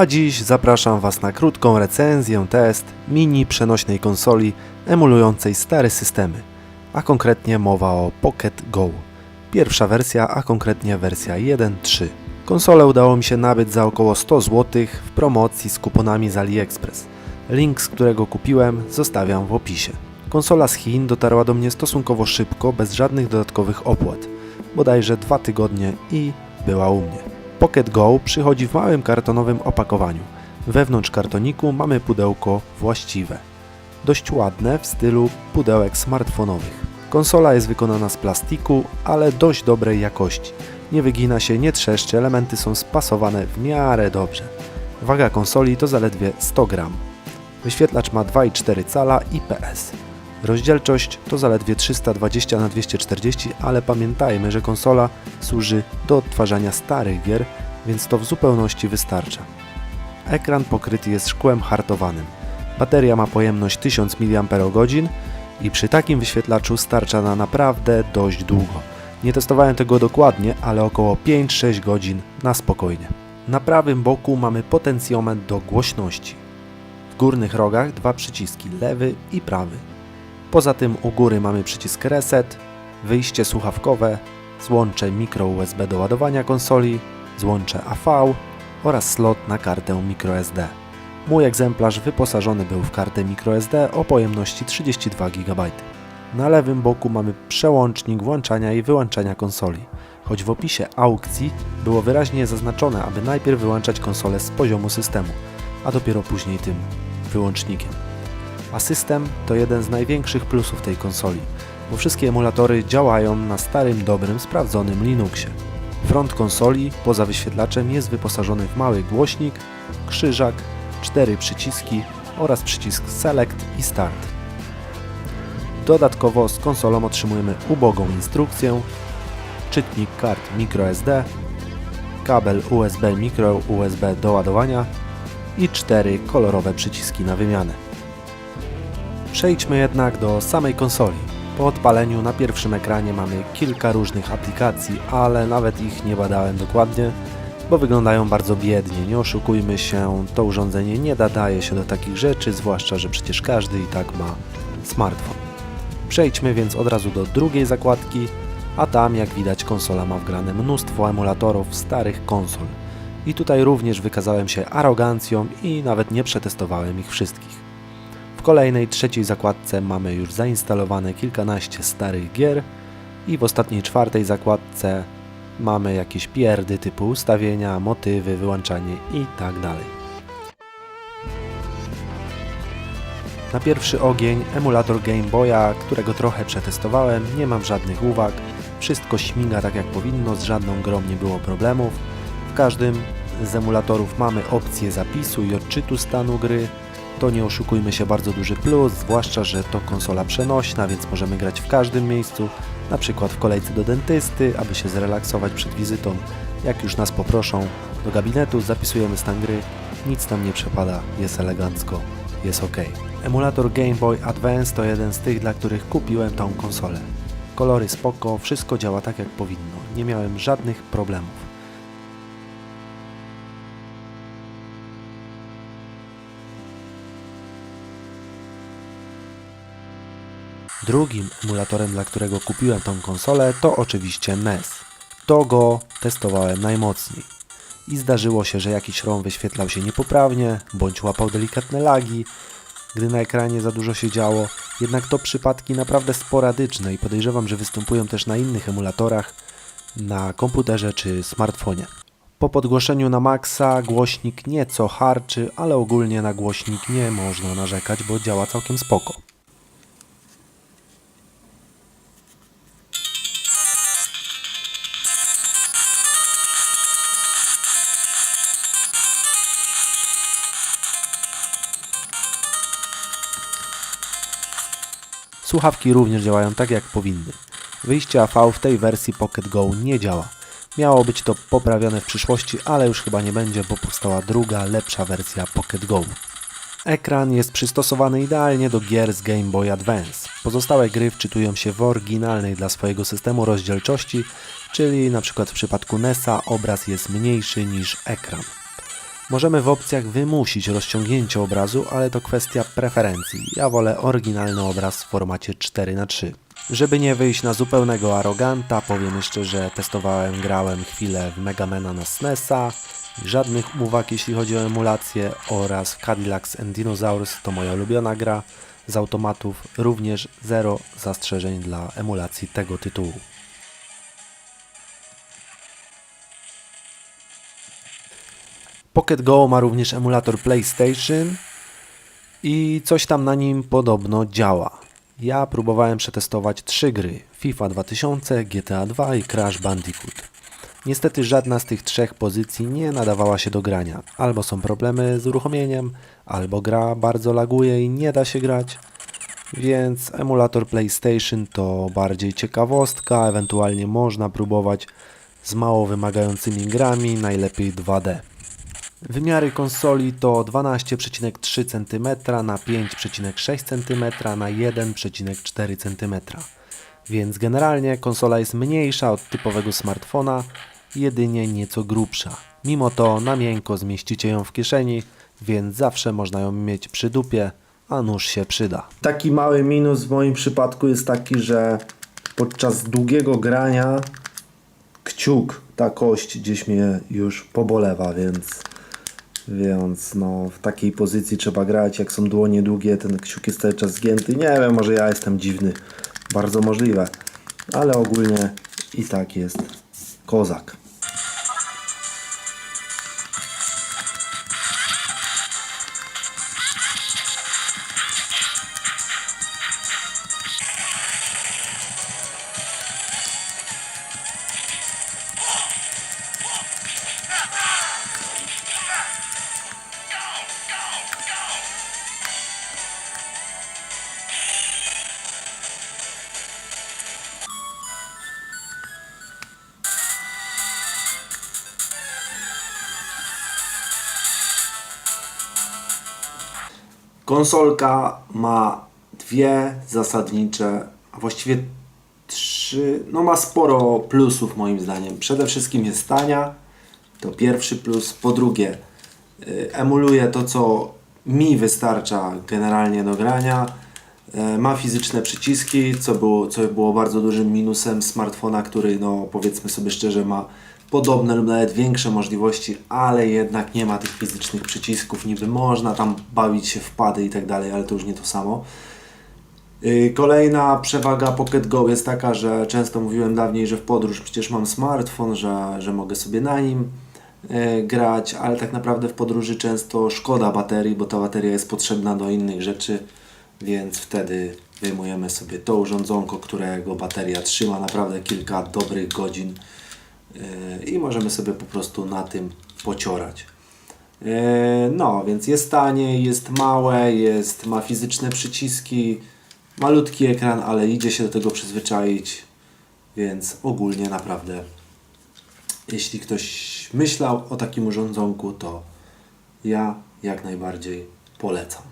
A dziś zapraszam Was na krótką recenzję, test mini przenośnej konsoli emulującej stare systemy, a konkretnie mowa o Pocket Go. Pierwsza wersja, a konkretnie wersja 1.3. Konsolę udało mi się nabyć za około 100 zł w promocji z kuponami z AliExpress. Link, z którego kupiłem, zostawiam w opisie. Konsola z Chin dotarła do mnie stosunkowo szybko, bez żadnych dodatkowych opłat. Bodajże dwa tygodnie i była u mnie. Pocket Go przychodzi w małym kartonowym opakowaniu. Wewnątrz kartoniku mamy pudełko właściwe. Dość ładne w stylu pudełek smartfonowych. Konsola jest wykonana z plastiku, ale dość dobrej jakości. Nie wygina się, nie trzeszczy, elementy są spasowane w miarę dobrze. Waga konsoli to zaledwie 100 gram. Wyświetlacz ma 2,4 cala IPS. Rozdzielczość to zaledwie 320 na 240, ale pamiętajmy, że konsola służy do odtwarzania starych gier, więc to w zupełności wystarcza. Ekran pokryty jest szkłem hartowanym. Bateria ma pojemność 1000 mAh i przy takim wyświetlaczu starcza na naprawdę dość długo. Nie testowałem tego dokładnie, ale około 5-6 godzin na spokojnie. Na prawym boku mamy potencjometr do głośności. W górnych rogach dwa przyciski, lewy i prawy. Poza tym u góry mamy przycisk reset, wyjście słuchawkowe, złącze micro USB do ładowania konsoli, złącze AV oraz slot na kartę microSD. Mój egzemplarz wyposażony był w kartę microSD o pojemności 32 GB. Na lewym boku mamy przełącznik włączania i wyłączania konsoli, choć w opisie aukcji było wyraźnie zaznaczone, aby najpierw wyłączać konsolę z poziomu systemu, a dopiero później tym wyłącznikiem. A system to jeden z największych plusów tej konsoli, bo wszystkie emulatory działają na starym, dobrym, sprawdzonym Linuxie. Front konsoli poza wyświetlaczem jest wyposażony w mały głośnik, krzyżak, cztery przyciski oraz przycisk Select i Start. Dodatkowo z konsolą otrzymujemy ubogą instrukcję, czytnik kart microSD, kabel USB micro USB do ładowania i cztery kolorowe przyciski na wymianę. Przejdźmy jednak do samej konsoli. Po odpaleniu na pierwszym ekranie mamy kilka różnych aplikacji, ale nawet ich nie badałem dokładnie, bo wyglądają bardzo biednie. Nie oszukujmy się, to urządzenie nie nadaje się do takich rzeczy, zwłaszcza, że przecież każdy i tak ma smartfon. Przejdźmy więc od razu do drugiej zakładki, a tam jak widać konsola ma wgrane mnóstwo emulatorów starych konsol. I tutaj również wykazałem się arogancją i nawet nie przetestowałem ich wszystkich. W kolejnej, trzeciej zakładce mamy już zainstalowane kilkanaście starych gier i w ostatniej, czwartej zakładce mamy jakieś pierdy typu ustawienia, motywy, wyłączanie i tak. Na pierwszy ogień emulator Game Boya, którego trochę przetestowałem, nie mam żadnych uwag. Wszystko śmiga tak jak powinno, z żadną grą nie było problemów. W każdym z emulatorów mamy opcję zapisu i odczytu stanu gry. To nie oszukujmy się bardzo duży plus, zwłaszcza, że to konsola przenośna, więc możemy grać w każdym miejscu, na przykład w kolejce do dentysty, aby się zrelaksować przed wizytą. Jak już nas poproszą do gabinetu, zapisujemy stan gry, nic tam nie przepada, jest elegancko, jest ok. Emulator Game Boy Advance to jeden z tych, dla których kupiłem tą konsolę. Kolory spoko, wszystko działa tak jak powinno, nie miałem żadnych problemów. Drugim emulatorem, dla którego kupiłem tą konsolę, to oczywiście NES. To go testowałem najmocniej. I zdarzyło się, że jakiś ROM wyświetlał się niepoprawnie, bądź łapał delikatne lagi, gdy na ekranie za dużo się działo. Jednak to przypadki naprawdę sporadyczne i podejrzewam, że występują też na innych emulatorach, na komputerze czy smartfonie. Po podgłoszeniu na maksa głośnik nieco harczy, ale ogólnie na głośnik nie można narzekać, bo działa całkiem spoko. Słuchawki również działają tak jak powinny. Wyjście AV w tej wersji Pocket Go nie działa. Miało być to poprawione w przyszłości, ale już chyba nie będzie, bo powstała druga, lepsza wersja Pocket Go. Ekran jest przystosowany idealnie do gier z Game Boy Advance. Pozostałe gry wczytują się w oryginalnej dla swojego systemu rozdzielczości, czyli przykład w przypadku NESa obraz jest mniejszy niż ekran. Możemy w opcjach wymusić rozciągnięcie obrazu, ale to kwestia preferencji. Ja wolę oryginalny obraz w formacie 4x3. Żeby nie wyjść na zupełnego aroganta, powiem jeszcze, że testowałem, grałem chwilę w Megamena na SNESa. Żadnych uwag jeśli chodzi o emulację oraz Cadillacs and Dinosaurs to moja ulubiona gra. Z automatów również zero zastrzeżeń dla emulacji tego tytułu. Pocket Go ma również emulator PlayStation i coś tam na nim podobno działa. Ja próbowałem przetestować trzy gry: FIFA 2000, GTA 2 i Crash Bandicoot. Niestety żadna z tych trzech pozycji nie nadawała się do grania. Albo są problemy z uruchomieniem, albo gra bardzo laguje i nie da się grać. Więc emulator PlayStation to bardziej ciekawostka, ewentualnie można próbować z mało wymagającymi grami, najlepiej 2D. Wymiary konsoli to 12,3 cm na 5,6 cm na 1,4 cm. Więc generalnie konsola jest mniejsza od typowego smartfona, jedynie nieco grubsza. Mimo to na miękko zmieścicie ją w kieszeni, więc zawsze można ją mieć przy dupie, a nóż się przyda. Taki mały minus w moim przypadku jest taki, że podczas długiego grania kciuk, ta kość gdzieś mnie już pobolewa, więc więc no w takiej pozycji trzeba grać, jak są dłonie długie, ten kciuk jest cały czas zgięty. Nie wiem, może ja jestem dziwny, bardzo możliwe, ale ogólnie i tak jest kozak. Konsolka ma dwie zasadnicze, a właściwie trzy, no ma sporo plusów moim zdaniem. Przede wszystkim jest tania, to pierwszy plus. Po drugie, y, emuluje to, co mi wystarcza generalnie do grania. E, Ma fizyczne przyciski, co było, co było bardzo dużym minusem smartfona, który no powiedzmy sobie szczerze ma podobne lub nawet większe możliwości, ale jednak nie ma tych fizycznych przycisków. Niby można tam bawić się w pady i tak dalej, ale to już nie to samo. Yy, Kolejna przewaga Pocket Go jest taka, że często mówiłem dawniej, że w podróż przecież mam smartfon, że, że mogę sobie na nim yy, grać, ale tak naprawdę w podróży często szkoda baterii, bo ta bateria jest potrzebna do innych rzeczy, więc wtedy wyjmujemy sobie to urządzonko, którego bateria trzyma naprawdę kilka dobrych godzin i możemy sobie po prostu na tym pociorać. Yy, No, więc jest tanie, jest małe, jest, ma fizyczne przyciski, malutki ekran, ale idzie się do tego przyzwyczaić, więc ogólnie naprawdę, jeśli ktoś myślał o takim urządzonku, to ja jak najbardziej polecam.